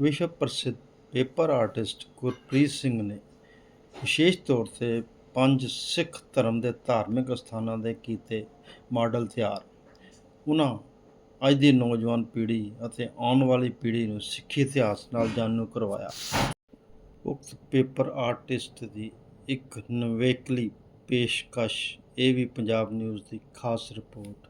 ਵਿਸ਼ਵ ਪ੍ਰਸਿੱਧ paper artist Gurpreet Singh ਨੇ ਵਿਸ਼ੇਸ਼ ਤੌਰ 'ਤੇ ਪੰਜ ਸਿੱਖ ਧਰਮ ਦੇ ਧਾਰਮਿਕ ਸਥਾਨਾਂ ਦੇ ਕੀਤੇ ਮਾਡਲ ਤਿਆਰ। ਉਹਨਾਂ ਅੱਜ ਦੀ ਨੌਜਵਾਨ ਪੀੜ੍ਹੀ ਅਤੇ ਆਉਣ ਵਾਲੀ ਪੀੜ੍ਹੀ ਨੂੰ ਸਿੱਖੀ ਇਤਿਹਾਸ ਨਾਲ ਜਾਣੂ ਕਰਵਾਇਆ। ਉਕਤ ਪੇਪਰ ਆਰਟਿਸਟ ਦੀ ਇੱਕ ਨਵੇਕਲੀ ਪੇਸ਼ਕਸ਼, ਇਹ ਵੀ ਪੰਜਾਬ ਨਿਊਜ਼ ਦੀ ਖਾਸ ਰਿਪੋਰਟ।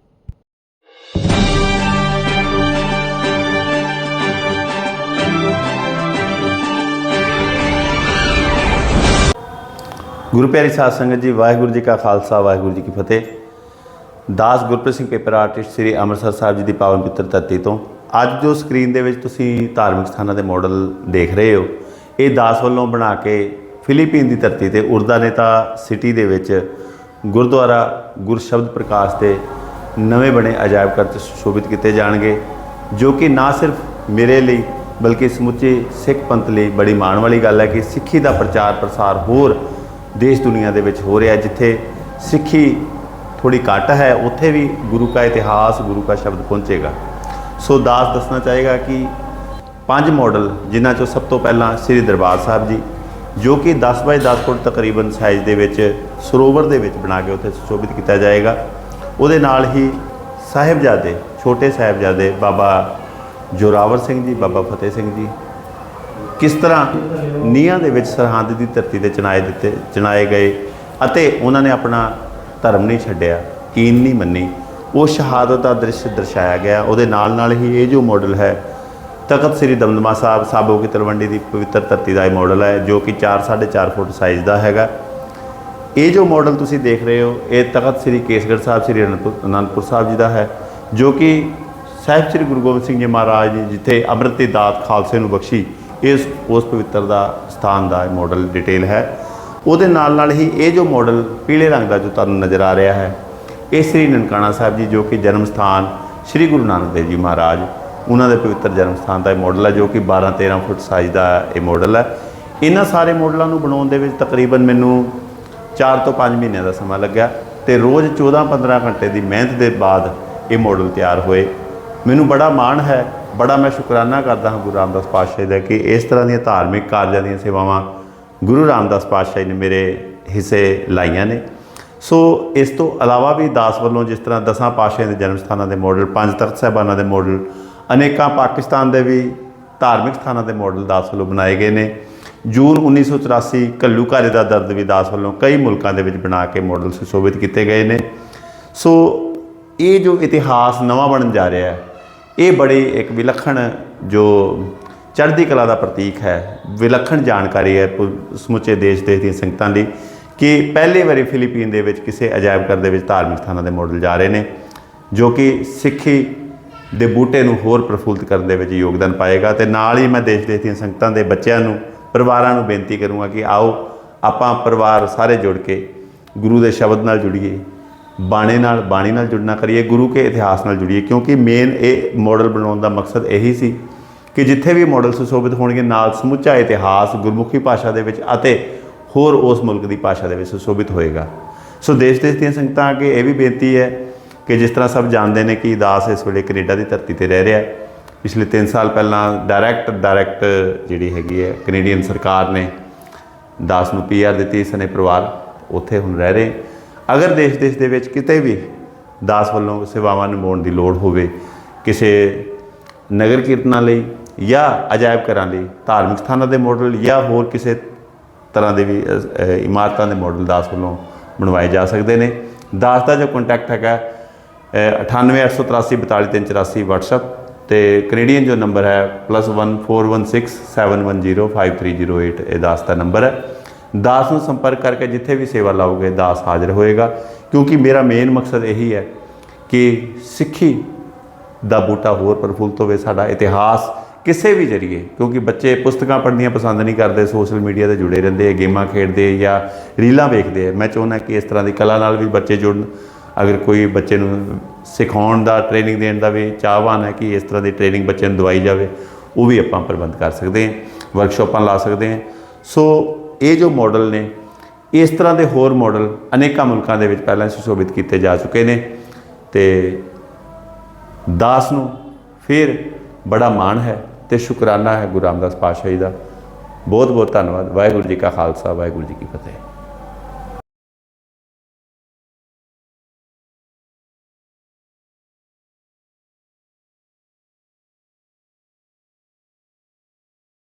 ਗੁਰੂ ਪਿਆਰੀ ਸਾਧ ਸੰਗਤ ਜੀ, ਵਾਹਿਗੁਰੂ ਜੀ ਕਾ ਖਾਲਸਾ, ਵਾਹਿਗੁਰੂ ਜੀ ਕੀ ਫਤਿਹ। ਦਾਸ ਗੁਰਪ੍ਰੀਤ ਸਿੰਘ ਪੇਪਰ ਆਰਟਿਸਟ ਸ੍ਰੀ ਅੰਮ੍ਰਿਤਸਰ ਸਾਹਿਬ ਜੀ ਦੀ ਪਾਵਨ ਪਿੱਤਰ ਧਰਤੀ ਤੋਂ, ਅੱਜ ਜੋ ਸਕਰੀਨ ਦੇ ਵਿੱਚ ਤੁਸੀਂ ਧਾਰਮਿਕ ਸਥਾਨਾਂ ਦੇ ਮਾਡਲ ਦੇਖ ਰਹੇ ਹੋ, ਇਹ ਦਾਸ ਵੱਲੋਂ ਬਣਾ ਕੇ ਫਿਲੀਪੀਨ ਦੀ ਧਰਤੀ ਤੇ ਉਰਦਾ ਨੇਤਾ ਸਿਟੀ ਦੇ ਵਿੱਚ ਗੁਰਦੁਆਰਾ ਗੁਰਸ਼ਬਦ ਪ੍ਰਕਾਸ਼ ਦੇ ਨਵੇਂ ਬਣੇ ਅਜਾਇਬ ਘਰ 'ਚ ਸੁਸ਼ੋਭਿਤ ਕੀਤੇ ਜਾਣਗੇ, ਜੋ ਕਿ ਨਾ ਸਿਰਫ ਮੇਰੇ ਲਈ ਬਲਕਿ ਸਮੁੱਚੇ ਸਿੱਖ ਪੰਥ ਲਈ ਬੜੀ ਮਾਣ ਵਾਲੀ ਗੱਲ ਹੈ ਕਿ ਸਿੱਖੀ ਦਾ ਪ੍ਰਚਾਰ ਪ੍ਰਸਾਰ ਹੋਰ ਦੇਸ਼ ਦੁਨੀਆ ਦੇ ਵਿੱਚ ਹੋ ਰਿਹਾ, ਜਿੱਥੇ ਸਿੱਖੀ ਥੋੜੀ ਘੱਟ ਹੈ, ਉੱਥੇ ਵੀ ਗੁਰੂ ਕਾ ਇਤਿਹਾਸ, ਗੁਰੂ ਕਾ ਸ਼ਬਦ ਪਹੁੰਚੇਗਾ। ਸੋ ਦਾਸ ਦੱਸਣਾ ਚਾਹੇਗਾ ਕਿ ਪੰਜ ਮਾਡਲ ਜਿਨ੍ਹਾਂ ਚੋਂ ਸਭ ਤੋਂ ਪਹਿਲਾਂ ਸ੍ਰੀ ਦਰਬਾਰ ਸਾਹਿਬ ਜੀ, ਜੋ ਕਿ 10 ਬਾਈ 10 ਫੁੱਟ ਤਕਰੀਬਨ ਸਾਈਜ਼ ਦੇ ਵਿੱਚ ਸਰੋਵਰ ਦੇ ਵਿੱਚ ਬਣਾ ਕੇ ਉੱਥੇ ਸੁਸ਼ੋਭਿਤ ਕੀਤਾ ਜਾਏਗਾ। ਉਹਦੇ ਨਾਲ ਹੀ ਸਾਹਿਬਜ਼ਾਦੇ, ਛੋਟੇ ਸਾਹਿਬਜ਼ਾਦੇ ਬਾਬਾ ਜੋਰਾਵਰ ਸਿੰਘ ਜੀ, ਬਾਬਾ ਫਤਿਹ ਸਿੰਘ ਜੀ ਕਿਸ ਤਰ੍ਹਾਂ ਨੀਹਾਂ ਦੇ ਵਿੱਚ ਸਰਹੰਦ ਦੀ ਧਰਤੀ ਤੇ ਚਣਾਏ ਦਿੱਤੇ, ਚਣਾਏ ਗਏ ਅਤੇ ਉਹਨਾਂ ਨੇ ਆਪਣਾ ਧਰਮ ਨਹੀਂ ਛੱਡਿਆ, ਕੀਨ ਨਹੀਂ ਮੰਨੀ। ਉਹ ਸ਼ਹਾਦਤ ਦਾ ਦ੍ਰਿਸ਼ ਦਰਸਾਇਆ ਗਿਆ। ਉਹਦੇ ਨਾਲ ਨਾਲ ਹੀ ਇਹ ਜੋ ਮਾਡਲ ਹੈ, ਤਖਤ ਸ੍ਰੀ ਦਮਦਮਾ ਸਾਹਿਬ, ਸਾਬੋ ਕੀ ਤਲਵੰਡੀ ਦੀ ਪਵਿੱਤਰ ਧਰਤੀ ਦਾ ਇਹ ਮਾਡਲ ਹੈ, ਜੋ ਕਿ 4 4.5 ਫੁੱਟ ਸਾਈਜ਼ ਦਾ ਹੈਗਾ। ਇਹ ਜੋ ਮਾਡਲ ਤੁਸੀਂ ਦੇਖ ਰਹੇ ਹੋ, ਇਹ ਤਖਤ ਸ੍ਰੀ ਕੇਸਗੜ੍ਹ ਸਾਹਿਬ, ਸ੍ਰੀ ਅਨੰਦਪੁਰ ਅਨੰਦਪੁਰ ਸਾਹਿਬ ਜੀ ਦਾ ਹੈ, ਜੋ ਕਿ ਸਾਹਿਬ ਸ੍ਰੀ ਗੁਰੂ ਗੋਬਿੰਦ ਸਿੰਘ ਜੀ ਮਹਾਰਾਜ ਨੇ ਜਿੱਥੇ ਅੰਮ੍ਰਿਤ ਦੀ ਦਾਤ ਖਾਲਸੇ ਨੂੰ ਬਖਸ਼ੀ ਇਸ ਉਸ ਪਵਿੱਤਰ ਦਾ ਸਥਾਨ ਦਾ ਮਾਡਲ ਡਿਟੇਲ ਹੈ। ਉਹਦੇ ਨਾਲ ਨਾਲ ਹੀ ਇਹ ਜੋ ਮਾਡਲ ਪੀਲੇ ਰੰਗ ਦਾ ਜੋ ਤੁਹਾਨੂੰ ਨਜ਼ਰ ਆ ਰਿਹਾ ਹੈ, ਇਹ ਸ੍ਰੀ ਨਨਕਾਣਾ ਸਾਹਿਬ ਜੀ ਜੋ ਕਿ ਜਨਮ ਸਥਾਨ ਸ੍ਰੀ ਗੁਰੂ ਨਾਨਕ ਦੇਵ ਜੀ ਮਹਾਰਾਜ, ਉਹਨਾਂ ਦੇ ਪਵਿੱਤਰ ਜਨਮ ਸਥਾਨ ਦਾ ਇਹ ਮਾਡਲ ਹੈ ਜੋ ਕਿ 12 13 ਫੁੱਟ ਸਾਈਜ਼ ਦਾ ਇਹ ਮਾਡਲ ਹੈ। ਇਹਨਾਂ ਸਾਰੇ ਮਾਡਲਾਂ ਨੂੰ ਬਣਾਉਣ ਦੇ ਵਿੱਚ ਤਕਰੀਬਨ ਮੈਨੂੰ 4 ਤੋਂ 5 ਮਹੀਨਿਆਂ ਦਾ ਸਮਾਂ ਲੱਗਿਆ ਤੇ ਰੋਜ਼ 14 15 ਘੰਟੇ ਦੀ ਮਿਹਨਤ ਦੇ ਬਾਅਦ ਇਹ ਮਾਡਲ ਤਿਆਰ ਹੋਏ। ਮੈਨੂੰ ਬੜਾ ਮਾਣ ਹੈ, ਬੜਾ ਮੈਂ ਸ਼ੁਕਰਾਨਾ ਕਰਦਾ ਹਾਂ ਗੁਰੂ ਰਾਮਦਾਸ ਪਾਤਸ਼ਾਹ ਦਾ ਕਿ ਇਸ ਤਰ੍ਹਾਂ ਦੀਆਂ ਧਾਰਮਿਕ ਕਾਰਜਾਂ ਦੀਆਂ ਸੇਵਾਵਾਂ ਗੁਰੂ ਰਾਮਦਾਸ ਪਾਤਸ਼ਾਹ ਨੇ ਮੇਰੇ ਹਿੱਸੇ ਲਾਈਆਂ ਨੇ। ਸੋ ਇਸ ਤੋਂ ਇਲਾਵਾ ਵੀ ਦਾਸ ਵੱਲੋਂ ਜਿਸ ਤਰ੍ਹਾਂ ਦਸਾਂ ਪਾਤਸ਼ਾਹਾਂ ਦੇ ਜਨਮ ਸਥਾਨਾਂ ਦੇ ਮਾਡਲ ਪੰਜ ਤਖਤ ਸਾਹਿਬਾਨਾਂ ਦੇ ਮਾਡਲ ਅਨੇਕਾਂ ਪਾਕਿਸਤਾਨ ਦੇ ਵੀ ਧਾਰਮਿਕ ਸਥਾਨਾਂ ਦੇ ਮਾਡਲ ਦਾਸ ਵੱਲੋਂ ਬਣਾਏ ਗਏ ਨੇ। ਜੂਨ 1984 ਕੱਲੂ ਘਾਰੇ ਦਾ ਦਰਦ ਵੀ ਦਾਸ ਵੱਲੋਂ ਕਈ ਮੁਲਕਾਂ ਦੇ ਵਿੱਚ ਬਣਾ ਕੇ ਮਾਡਲ ਸੁਸ਼ੋਭਿਤ ਕੀਤੇ ਗਏ ਨੇ। ਸੋ ਇਹ ਜੋ ਇਤਿਹਾਸ ਨਵਾਂ ਬਣਨ ਜਾ ਰਿਹਾ ਹੈ ਇਹ ਬੜੀ ਇੱਕ ਵਿਲੱਖਣ ਜੋ ਚੜ੍ਹਦੀ ਕਲਾ ਦਾ ਪ੍ਰਤੀਕ ਹੈ, ਵਿਲੱਖਣ ਜਾਣਕਾਰੀ ਹੈ ਪੁ- ਸਮੁੱਚੇ ਦੇਸ਼ ਦੇਸ਼ ਦੀਆਂ ਸੰਗਤਾਂ ਲਈ ਕਿ ਪਹਿਲੇ ਵਾਰੀ ਫਿਲੀਪੀਨ ਦੇ ਵਿੱਚ ਕਿਸੇ ਅਜਾਇਬ ਘਰ ਦੇ ਵਿੱਚ ਧਾਰਮਿਕ ਸਥਾਨਾਂ ਦੇ ਮਾਡਲ ਜਾ ਰਹੇ ਨੇ, ਜੋ ਕਿ ਸਿੱਖੀ ਦੇ ਬੂਟੇ ਨੂੰ ਹੋਰ ਪ੍ਰਫੁੱਲਤ ਕਰਨ ਦੇ ਵਿੱਚ ਯੋਗਦਾਨ ਪਾਏਗਾ ਤੇ ਨਾਲ ਹੀ ਮੈਂ ਦੇਸ਼ ਦੇਸ਼ ਦੀਆਂ ਸੰਗਤਾਂ ਦੇ ਬੱਚਿਆਂ ਨੂੰ, ਪਰਿਵਾਰਾਂ ਨੂੰ ਬੇਨਤੀ ਕਰੂੰਗਾ ਕਿ ਆਓ ਆਪਾਂ ਪਰਿਵਾਰ ਸਾਰੇ ਜੁੜ ਕੇ ਗੁਰੂ ਦੇ ਸ਼ਬਦ ਨਾਲ ਜੁੜੀਏ ਬਾਣੇ ਨਾਲ, ਬਾਣੀ ਨਾਲ ਜੁੜਨਾ ਕਰੀਏ, ਗੁਰੂ ਕੇ ਇਤਿਹਾਸ ਨਾਲ ਜੁੜੀਏ, ਕਿਉਂਕਿ ਮੇਨ ਇਹ ਮਾਡਲ ਬਣਾਉਣ ਦਾ ਮਕਸਦ ਇਹੀ ਸੀ ਕਿ ਜਿੱਥੇ ਵੀ ਮਾਡਲ ਸੁਸ਼ੋਭਿਤ ਹੋਣਗੇ, ਨਾਲ ਸਮੁੱਚਾ ਇਤਿਹਾਸ, ਗੁਰਮੁਖੀ ਭਾਸ਼ਾ ਦੇ ਵਿੱਚ ਅਤੇ ਹੋਰ ਉਸ ਮੁਲਕ ਦੀ ਭਾਸ਼ਾ ਦੇ ਵਿੱਚ ਸੁਸ਼ੋਭਿਤ ਹੋਏਗਾ। ਸੋ ਦੇਸ਼ ਦੇਸ਼ ਦੀਆਂ ਸੰਗਤਾਂ ਅੱਗੇ ਇਹ ਵੀ ਬੇਨਤੀ ਹੈ ਕਿ ਜਿਸ ਤਰ੍ਹਾਂ ਸਭ ਜਾਣਦੇ ਨੇ ਕਿ ਦਾਸ ਇਸ ਵੇਲੇ ਕੈਨੇਡਾ ਦੀ ਧਰਤੀ ਤੇ ਰਹਿ ਰਿਹਾ ਹੈ। ਪਿਛਲੇ 3 ਸਾਲ ਪਹਿਲਾਂ ਡਾਇਰੈਕਟ ਡਾਇਰੈਕਟ ਜਿਹੜੀ ਹੈਗੀ ਹੈ, ਕੈਨੇਡੀਅਨ ਸਰਕਾਰ ਨੇ ਦਾਸ ਨੂੰ ਪੀਆਰ ਦਿੱਤੀ ਸਨੇ ਪਰਿਵਾਰ ਉੱਥੇ ਹੁਣ ਰਹਿ ਰਹੇ। ਅਗਰ ਦੇਸ਼ ਦੇਸ਼ ਦੇ ਵਿੱਚ ਕਿਤੇ ਵੀ ਦਾਸ ਵੱਲੋਂ ਸੇਵਾਵਾਂ ਨਿਭਾਉਣ ਦੀ ਲੋੜ ਹੋਵੇ, ਕਿਸੇ ਨਗਰ ਕੀਰਤਨਾਂ ਲਈ ਜਾਂ ਅਜਾਇਬ ਘਰਾਂ ਲਈ, ਧਾਰਮਿਕ ਸਥਾਨਾਂ ਦੇ ਮਾਡਲ ਜਾਂ ਹੋਰ ਕਿਸੇ ਤਰ੍ਹਾਂ ਦੇ ਵੀ ਇਮਾਰਤਾਂ ਦੇ ਮਾਡਲ ਦਾਸ ਵੱਲੋਂ ਬਣਵਾਏ ਜਾ ਸਕਦੇ ਨੇ। ਦਾਸ ਦਾ ਜੋ ਕੰਟੈਕਟ ਹੈਗਾ 9883842384 WhatsApp ਤੇ ਕੈਨੇਡੀਅਨ ਜੋ ਨੰਬਰ ਹੈ +141671053008 ਇਹ ਦਾਸ ਦਾ ਨੰਬਰ ਹੈ। ਦਾਸ ਨੂੰ ਸੰਪਰਕ ਕਰਕੇ ਜਿੱਥੇ ਵੀ ਸੇਵਾ ਲਾਓਗੇ ਦਾਸ ਹਾਜ਼ਰ ਹੋਏਗਾ। ਕਿਉਂਕਿ ਮੇਰਾ ਮੇਨ ਮਕਸਦ ਇਹੀ ਹੈ ਕਿ ਸਿੱਖੀ ਦਾ ਬੂਟਾ ਹੋਰ ਪ੍ਰਫੁੱਲਤ ਹੋਵੇ ਸਾਡਾ ਇਤਿਹਾਸ ਕਿਸੇ ਵੀ ਜਰੀਏ। ਕਿਉਂਕਿ ਬੱਚੇ ਪੁਸਤਕਾਂ ਪੜ੍ਹਨੀਆਂ ਪਸੰਦ ਨਹੀਂ ਕਰਦੇ, ਸੋਸ਼ਲ ਮੀਡੀਆ ਤੇ ਜੁੜੇ ਰਹਿੰਦੇ ਆ, ਗੇਮਾਂ ਖੇਡਦੇ ਜਾਂ ਰੀਲਾਂ ਵੇਖਦੇ ਆ। ਮੈਂ ਚਾਹੁੰਦਾ ਕਿ ਇਸ ਤਰ੍ਹਾਂ ਦੀ ਕਲਾ ਨਾਲ ਵੀ ਬੱਚੇ ਜੁੜਨ। ਅਗਰ ਕੋਈ ਬੱਚੇ ਨੂੰ ਸਿਖਾਉਣ ਦਾ ਟ੍ਰੇਨਿੰਗ ਦੇਣ ਦਾ ਵੀ ਚਾਹਵਾਨ ਹੈ ਕਿ ਇਸ ਤਰ੍ਹਾਂ ਦੀ ਟ੍ਰੇਨਿੰਗ ਬੱਚੇ ਨੂੰ ਦਵਾਈ ਜਾਵੇ, ਉਹ ਵੀ ਆਪਾਂ ਪ੍ਰਬੰਧ ਕਰ ਸਕਦੇ ਹਾਂ ਵਰਕਸ਼ਾਪਾਂ ਲਾ ਸਕਦੇ ਹਾਂ। ਸੋ ਇਹ ਜੋ ਮਾਡਲ ਨੇ, ਇਸ ਤਰ੍ਹਾਂ ਦੇ ਹੋਰ ਮਾਡਲ ਅਨੇਕਾਂ ਮੁਲਕਾਂ ਦੇ ਵਿੱਚ ਪਹਿਲਾਂ ਸੁਸ਼ੋਭਿਤ ਕੀਤੇ ਜਾ ਚੁੱਕੇ ਨੇ ਤੇ ਦਾਸ ਨੂੰ ਫਿਰ ਬੜਾ ਮਾਣ ਹੈ ਤੇ ਸ਼ੁਕਰਾਨਾ ਹੈ ਗੁਰੂ ਰਾਮਦਾਸ ਪਾਤਸ਼ਾਹ ਜੀ ਦਾ। ਬਹੁਤ ਬਹੁਤ ਧੰਨਵਾਦ। ਵਾਹਿਗੁਰੂ ਜੀ ਕਾ ਖਾਲਸਾ, ਵਾਹਿਗੁਰੂ ਜੀ ਕੀ ਫਤਿਹ।